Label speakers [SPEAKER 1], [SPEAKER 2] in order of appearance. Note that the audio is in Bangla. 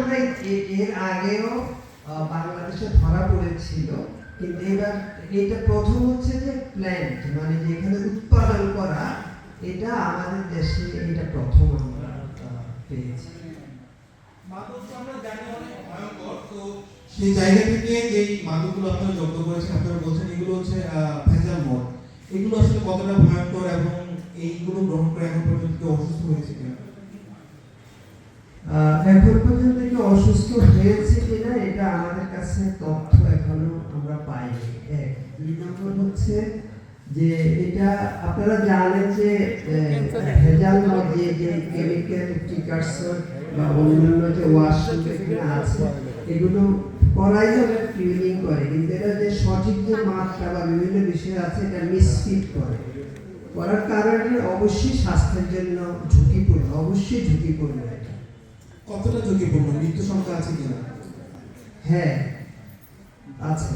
[SPEAKER 1] আমরা এর আগেও বাংলাদেশে ধরা পড়েছিল, কিন্তু এবার এটা প্রথম হচ্ছে যে প্ল্যান্ট মানে যেখানে উৎপাদন করা, এটা আমাদের দেশে এটা প্রথম আমরা পেয়েছি।
[SPEAKER 2] সেই জায়গা থেকে যে মাদকগুলো আপনারা জব্দ করেছেন, আপনারা বলছেন এগুলো হচ্ছে ভেজাল মদ। এগুলো আসলে কতটা ভয়ঙ্কর এবং এইগুলো গ্রহণ করে এখন পর্যন্ত অসুস্থ হয়েছে কিনা?
[SPEAKER 1] এখন পর্যন্ত কি অসুস্থ হয়েছে কিনা এটা আমাদের কাছে তথ্য এখনও আমরা পাইনি। এক, দুই নম্বর হচ্ছে যে এটা আপনারা জানেন যে ভেজাল যে যে কেমিক্যাল প্রিকারসর বা অন্যান্য যে ওয়াশরুম এখানে আছে, এগুলো করাই যাবে ক্লিনিং করে। কিন্তু এটা যে সঠিক যে মাত্রা বা বিভিন্ন বিষয় আছে, এটা মিসফিট করে। করার কারণে অবশ্যই স্বাস্থ্যের জন্য ঝুঁকিপূর্ণ, অবশ্যই ঝুঁকিপূর্ণ এটা।
[SPEAKER 2] কতটা ঝুঁকিপূর্ণ? মৃত্যু সংখ্যা আছে কিনা?
[SPEAKER 1] হ্যাঁ আছে।